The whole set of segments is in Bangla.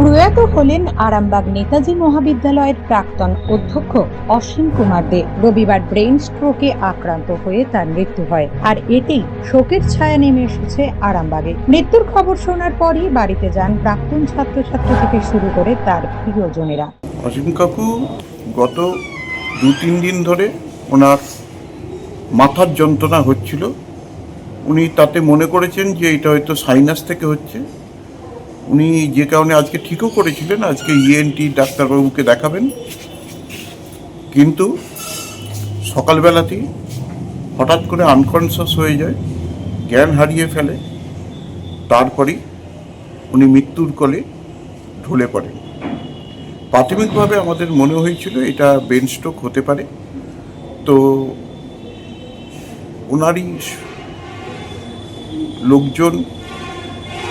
প্রয়াত হলেন আরামবাগ নেতাজি মহাবিদ্যালয়ের প্রাক্তন অধ্যক্ষ অসীম কুমার দে। রবিবার ব্রেন স্ট্রোকে আক্রান্ত হয়ে তার মৃত্যু হয়। আর এতেই শোকের ছায়া নেমে এসেছে আরামবাগে। মৃত্যুর খবর শোনার পরই বাড়িতে যান প্রাক্তন ছাত্রছাত্রী থেকে শুরু করে তার প্রিয়জনেরা। অসীম কাকু গত দু তিন দিন ধরে ওনার মাথার যন্ত্রণা হচ্ছিল। উনি তাতে মনে করেছেন যে এটা হয়তো সাইনাস থেকে হচ্ছে। উনি যে কারণে আজকে ঠিকও করেছিলেন, আজকে ইএনটি ডাক্তারবাবুকে দেখাবেন। কিন্তু সকালবেলাতেই হঠাৎ করে আনকনসিয়াস হয়ে যায়, জ্ঞান হারিয়ে ফেলে তারপরেই উনি মৃত্যুর কোলে ঢলে পড়েন। প্রাথমিকভাবে আমাদের মনে হয়েছিল এটা ব্রেন স্ট্রোক হতে পারে। তো ওনারই লোকজন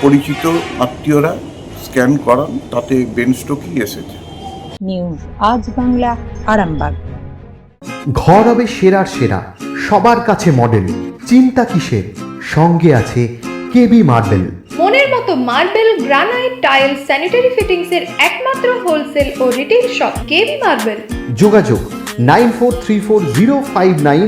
পরিচিত আত্মীয়রা স্ক্যান করান তাতে ব্রেন স্ট্রোকই এসেছে। নিউজ আজ বাংলা আরামবাগ। ঘর হবে সেরার সেরা সবার কাছে মডেল চিন্তা কিসের? সঙ্গে আছে কেবি মার্বেল মনের মতো marble granite tile sanitary fittings এর একমাত্র হোলসেল ও রিটেল শপ কেবি মার্বেল যোগাযোগ nine four three four zero five nine